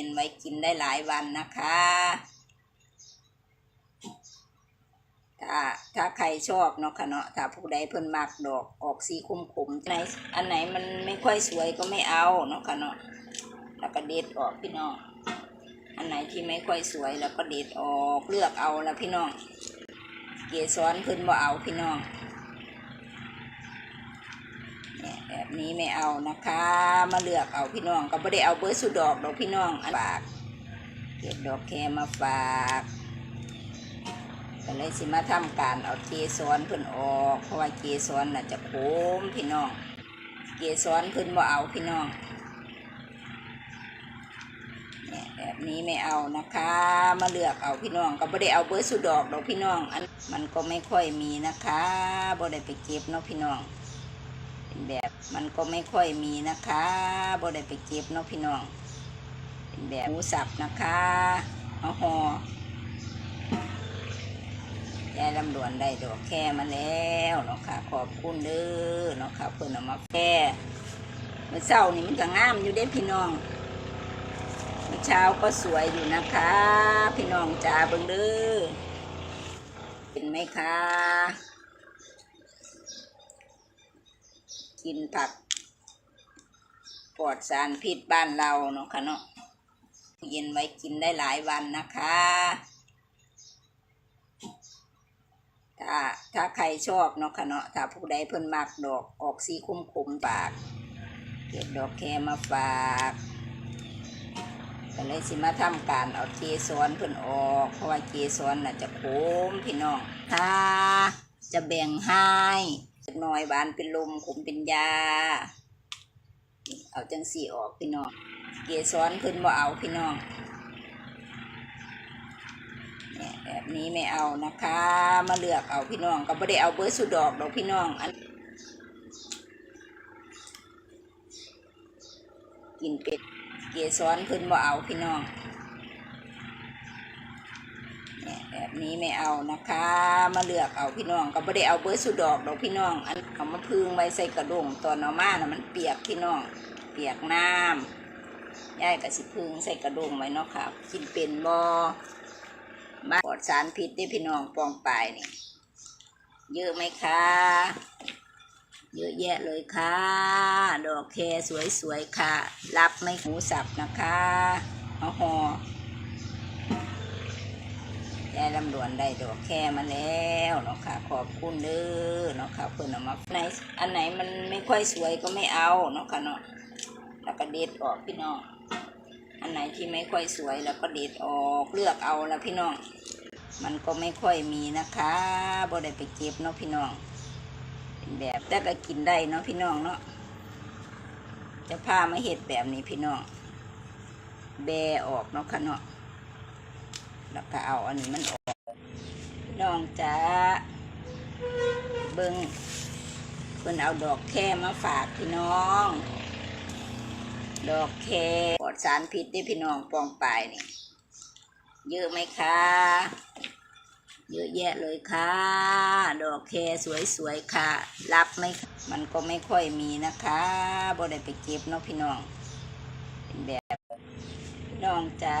ย็นไว้กินได้หลายวันนะคะถ้าถ้าใครชอบเนาะค่ะเนาะถ้าผู้ใดเพิ่นมักดอกออกสีขมขมไหนอันไหนมันไม่ค่อยสวยก็ไม่เอาเนาะค่ะเนาะแล้วก็เด็ดออกพี่น้อง อันไหนที่ไม่ค่อยสวยแล้วก็เด็ดออกเลือกเอาละพี่น้อง เกสรเพิ่นบ่เอาพี่น้องเนี่ย แบบนี้ไม่เอานะคะ มาเลือกเอาพี่น้องก็ไม่ได้เอาเบอร์สุดดอกดอกพี่น้องอันฝากเก็บดอกแคมาฝากก็เลยสิมาทำการเอาเกสรเพิ่นออก เพราะว่าเกสรน่ะจะโค้มพี่น้อง เกสรเพิ่นบ่เอาพี่น้องเนี่ยแบบนี้ไม่เอานะคะ มาเลือกเอาพี่น้องก็ไม่ได้เอาเบอร์สุดดอกดอกพี่น้อง อันมันก็ไม่ค่อยมีนะคะบ่ได้ไปเก็บเนาะพี่น้อง แบบมันก็ไม่ค่อยมีนะคะบ่ได้ไปเก็บเนาะพี่น้องเป็นแบบหมูสับนะคะเอาหอยายลำดวนได้ดอกแค่มาแล้วเนาะค่ะ ขอบคุณเด้อเนาะค่ะเพิ่อนเอามาแค่เมื่อเช้านี่มันก็งามอยู่เด้พี่น้องเมื่อเช้าก็สวยอยู่นะคะ พี่น้องจ๋าเบิ่งเด้อเป็นไหมคะ กินผักปลอดสารพิษบ้านเราเนาะค่ะเนาะเย็นไว้กินได้หลายวันนะคะ ถ้าถ้าใครชอบเนาะค่ะเนาะถ้าผู้ใดเพิ่นมักดอกออกสีคุ้มคุมปาก เก็บดอกแคมาฝากก็เลยสิมาทำการเอาเกสรเพิ่นออก เพราะว่าเกสรน่ะจะโค้มพี่น้องถ้าจะแบ่งให้ หน่อยบานเป็นลมขมเป็นยา เอาจังสีออกพี่น้อง เกสรเพิ่นบ่เอาพี่น้องเนี่ยแบบนี้ไม่เอานะคะ มาเลือกเอาพี่น้อง ก็ไม่ได้เอาเบอร์สุดดอกดอกพี่น้องอันกินเป็ด เกสรเพิ่นบ่เอาพี่น้องเนี่ย แบบนี้ไม่เอานะคะ มาเลือกเอาพี่น้องก็ไม่ได้เอาเบอร์สุดดอกดอกพี่น้องอันเอามาพึ่งไว้ใส่กระดงตอนเอามาน่ะมันเปียกพี่น้อง เปียกน้ำยายก็สิพึ่งใส่กระดงไว้เนาะค่ะกินเป็นบ่มาปลอดสารพิษได้พี่น้องปองปลายนี่เยอะไหมคะ เยอะแยะเลยค่ะ ดอกแคสวยๆค่ะ รับไม่หูสับนะคะเอาหอ ยายลำดวนได้ดอกแคมาแล้วเนาะค่ะ ขอบคุณเด้อเนาะค่ะเพิ่นเอามาไหนอันไหนมันไม่ค่อยสวยก็ไม่เอาเนาะค่ะเนาะแล้วก็เด็ดออกพี่น้อง อันไหนที่ไม่ค่อยสวยแล้วก็เด็ดออกเลือกเอาและพี่น้อง มันก็ไม่ค่อยมีนะคะบ่ได้ไปเก็บเนาะพี่น้องเป็นแบบแต่ก็กินได้เนาะพี่น้องเนาะจะพามาเห็ดแบบนี้พี่น้อง แบออกเนาะค่ะเนาะ แล้วก็เอาอันนี้มันออกน้องจ้าเบิงเพิ่นเอาดอกแค่มาฝากพี่น้อง ดอกแคปลอดสารพิษได้พี่น้องปองปลายนี่ เยอะไหมคะ เยอะแยะเลยค่ะ ดอกแคสวยๆค่ะ รับไหมมันก็ไม่ค่อยมีนะคะบ่ได้ไปเก็บเนาะพี่น้อง เป็นแบบน้องจ้า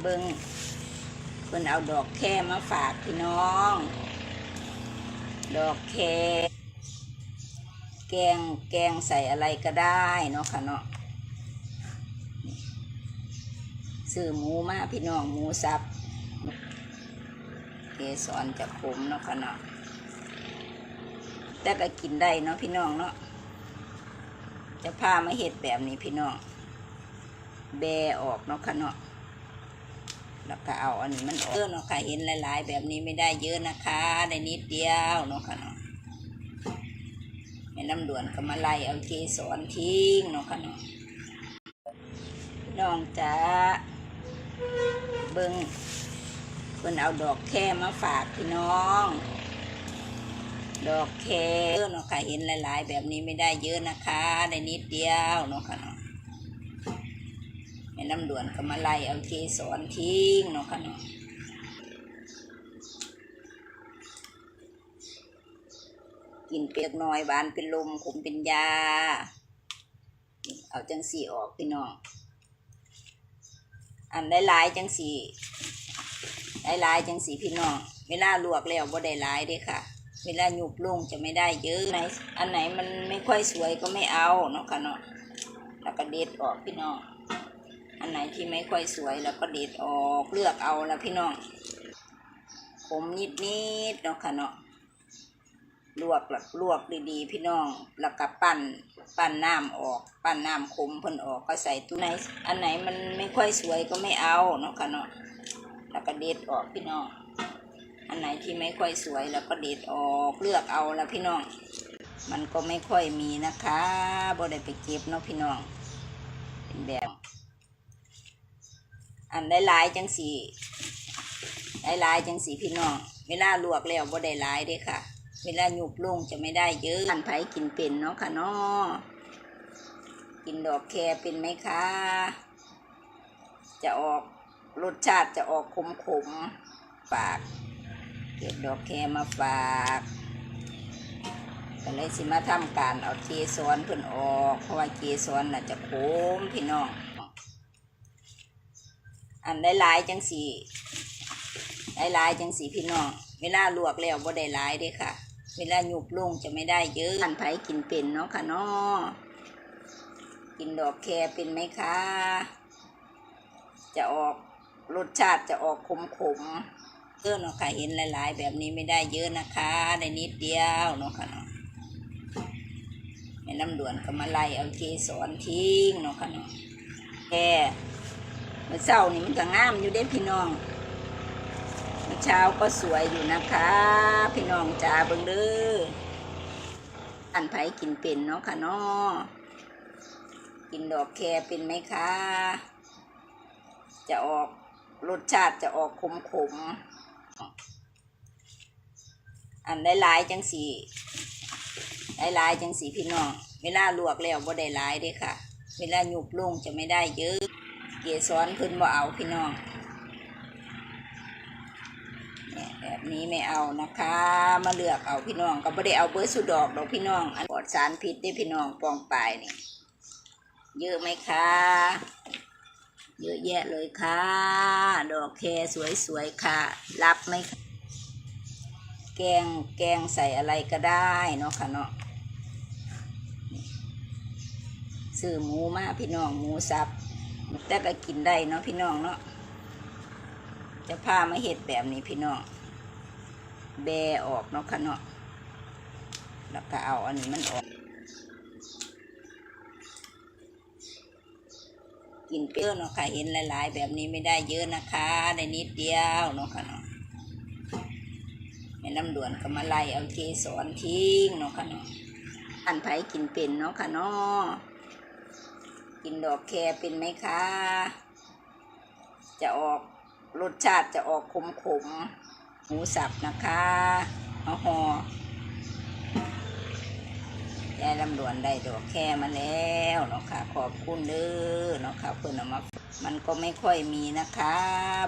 เบิงเพิ่นเอาดอกแคมาฝากพี่น้อง ดอกแคแกงแกงใส่อะไรก็ได้เนาะค่ะเนาะซื้อหมูมาพี่น้องหมูสับเกสรจะขมเนาะค่ะเนาะแต่ก็กินได้เนาะพี่น้องเนาะจะพามาเห็ดแบบนี้พี่น้อง แบออกเนาะค่ะเนาะ แล้วก็เอาอันนี้มันออกเออเนาะค่ะเห็นหลาย ๆ แบบนี้ไม่ได้เยอะนะคะได้นิดเดียวเนาะค่ะเนาะแม่น้ำด่วนก็มาไล่เอาเกสรทิ้งเนาะค่ะเนาะน้องจ้าเบิงเพิ่นเอาดอกแค่มาฝากพี่น้อง ดอกแค่เออเนาะค่ะเห็นหลาย ๆ แบบนี้ไม่ได้เยอะนะคะได้นิดเดียวเนาะค่ะเนาะ แม่น้ำดวนก็มาไล่เอาเกสรทิ้งเนาะค่ะเนาะกินเปียกน้อยบานเป็นลมขมเป็นยา เอาจังสีออกพี่น้องอันได้หลายๆจังสีได้หลายๆจังสีพี่น้องเวลาลวกแล้วบ่ได้หลายเด้ค่ะ เวลาหยุบลงจะไม่ได้เยอะไหนอันไหนมันไม่ค่อยสวยก็ไม่เอาเนาะค่ะเนาะแล้วก็เด็ดออกพี่น้อง อันไหนที่ไม่ค่อยสวยแล้วก็เด็ดออกเลือกเอาละพี่น้องขมนิดนิดๆเนาะค่ะเนาะลวกแล้วลวกดีๆ พี่น้อง แล้วก็ปั้น ปั้นน้ำออก ปั้นน้ำขมเพิ่นออกก็ใส่ตู้ไหน อันไหนมันไม่ค่อยสวยก็ไม่เอาเนาะค่ะเนาะแล้วก็เด็ดออกพี่น้อง อันไหนที่ไม่ค่อยสวยแล้วก็เด็ดออกเลือกเอาละพี่น้อง มันก็ไม่ค่อยมีนะคะบ่ได้ไปเก็บเนาะพี่น้องเป็นแบบ อันได้หลายๆจังสีได้หลายๆจังสีพี่น้อง เวลาลวกแล้วบ่ได้หลายเด้ค่ะ เวลาหยุบลงจะไม่ได้เยอะอันไผกินเป็นเนาะค่ะเนาะกินดอกแคเป็นไหมคะ จะออกรสชาติจะออกขมขมฝาก เก็บดอกแคมาฝากก็เลยสิมาทำการเอาเกสรเพิ่นออก เพราะว่าเกสรน่ะจะขมพี่น้อง อันได้หลายๆจังสีได้หลายๆจังสีพี่น้องเวลาลวกแล้วบ่ได้หลายเด้ค่ะ เวลาหยุบลงจะไม่ได้เยอะอันไผกินเป็นเนาะค่ะเนาะกินดอกแคเป็นไหมคะ จะออกรสชาติจะออกขมขมๆเออเนาะค่ะเห็นหลาย ๆ แบบนี้ไม่ได้เยอะนะคะได้นิดเดียวเนาะค่ะเนาะแม่น้ำด่วนก็มาไล่เอาเกสรทิ้งเนาะค่ะเนาะแค่ เมื่อเช้านี่มันก็งามอยู่เด้พี่น้องเมื่อเช้าก็สวยอยู่นะคะ พี่น้องจ๋าเบิ่งเด้ออันไผกินเป็นเนาะค่ะเนาะกินดอกแคเป็นไหมคะ จะออกรสชาติจะออกขมขมๆอันได้ลายจังสีได้ลายจังสีพี่น้อง เวลาลวกแล้วบ่ได้ลายด้ค่ะ เวลาหยุบลงจะไม่ได้เยอะ เกสรเพิ่นบ่เอาพี่น้องเนี่ยแบบนี้ไม่เอานะคะ มาเลือกเอาพี่น้องก็บ่ได้เอาเบอร์สุดดอกดอกพี่น้อง อันปลอดสารพิษได้พี่น้องปองปลายนี่เยอะไหมคะเยอะแยะเลยค่ะ ดอกแคสวยๆค่ะ รับไหมคะแกงแกงใส่อะไรก็ได้เนาะค่ะเนาะซื้อหมูมาพี่น้องหมูสับ แต่ก็กินได้เนาะพี่น้องเนาะจะพามาเห็ดแบบนี้พี่น้องแบออกเนาะค่ะเนาะแล้วก็เอาอันนี้มันออก กินเปรี้ยวเนาะค่ะเห็นหลายๆ แบบนี้ไม่ได้เยอะนะคะได้นิดเดียวเนาะค่ะเนาะแม่น้ำด่วนก็มาไล่เอาเกสรทิ้งเนาะค่ะเนาะอันไผกินเป็นเนาะค่ะเนาะ กินดอกแคเป็นไหมคะ จะออกรสชาติจะออกขมขมๆหมูสับนะคะเอาหอยายลำดวนได้ดอกแคมาแล้วเนาะค่ะ ขอบคุณเด้อเนาะค่ะเพื่อนเอามา มันก็ไม่ค่อยมีนะคะ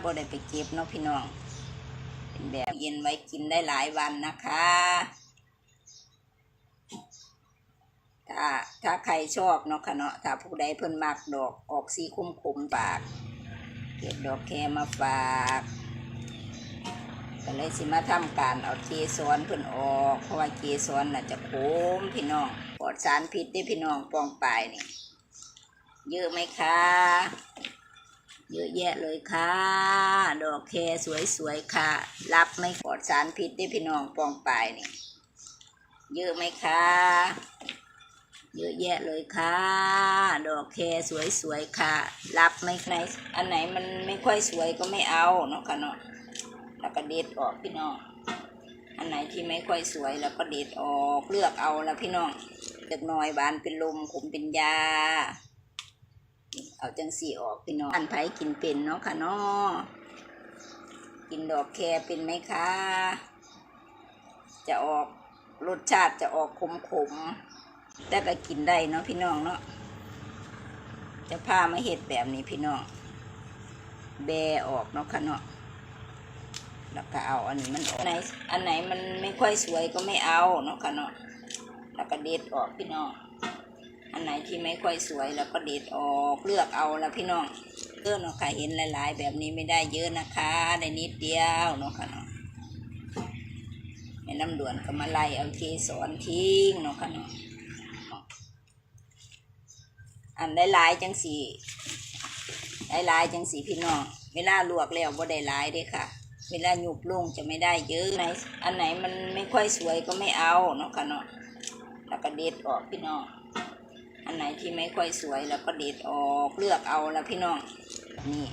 บ่ได้ไปเก็บเนาะพี่น้อง เป็นแบบเย็นไว้กินได้หลายวันนะคะ ถ้าถ้าใครชอบเนาะค่ะเนาะถ้าผู้ใดเพิ่นมักดอกออกสีคุ้มคุมปาก เก็บดอกแคมาฝากก็เลยสิมาทำการเอาเกสรเพิ่นออกเพราะว่าเกสรน่ะจะขมพี่น้องปลอดสารพิษได้พี่น้องปองปลายนี่เยอะไหมคะเยอะแยะเลยค่ะ ดอกแคสวยๆค่ะ รับไม่ปลอดสารพิษได้พี่น้องปองปลายนี่เยอะไหมคะ เยอะแยะเลยค่ะ ดอกแคสวยๆค่ะ รับไหมไหนอันไหนมันไม่ค่อยสวยก็ไม่เอาเนาะค่ะเนาะแล้วก็เด็ดออกพี่น้อง อันไหนที่ไม่ค่อยสวยแล้วก็เด็ดออกเลือกเอาและพี่น้องเล็กน้อยบานเป็นลมขมเป็นยา เอาจังสีออกพี่น้องอันไผ่กินเป็นเนาะค่ะเนาะกินดอกแคเป็นไหมคะ จะออกรสชาติจะออกขมขมๆ แต่ก็กินได้เนาะพี่น้องเนาะจะพามาเห็ดแบบนี้พี่น้องแบออกเนาะค่ะเนาะแล้วก็เอาอันนี้มันออกอันไหนอันไหนมันไม่ค่อยสวยก็ไม่เอาเนาะค่ะเนาะแล้วก็เด็ดออกพี่น้อง อันไหนที่ไม่ค่อยสวยแล้วก็เด็ดออกเลือกเอาละพี่น้องเออเนาะค่ะเห็นหลาย ๆ แบบนี้ไม่ได้เยอะนะคะได้นิดเดียวเนาะค่ะเนาะแม่น้ำด่วนก็มาไล่เอาเกสรทิ้งเนาะค่ะเนาะ อันหลายๆจังสีหลายๆจังสีพี่น้อง เวลาลวกแล้วบ่ได้หลายเด้ค่ะ เวลาหยุบลงจะไม่ได้เยอะไหนอันไหนมันไม่ค่อยสวยก็ไม่เอาเนาะค่ะเนาะแล้วก็เด็ดออกพี่น้อง อันไหนที่ไม่ค่อยสวยแล้วก็เด็ดออกเลือกเอาละพี่น้องนี่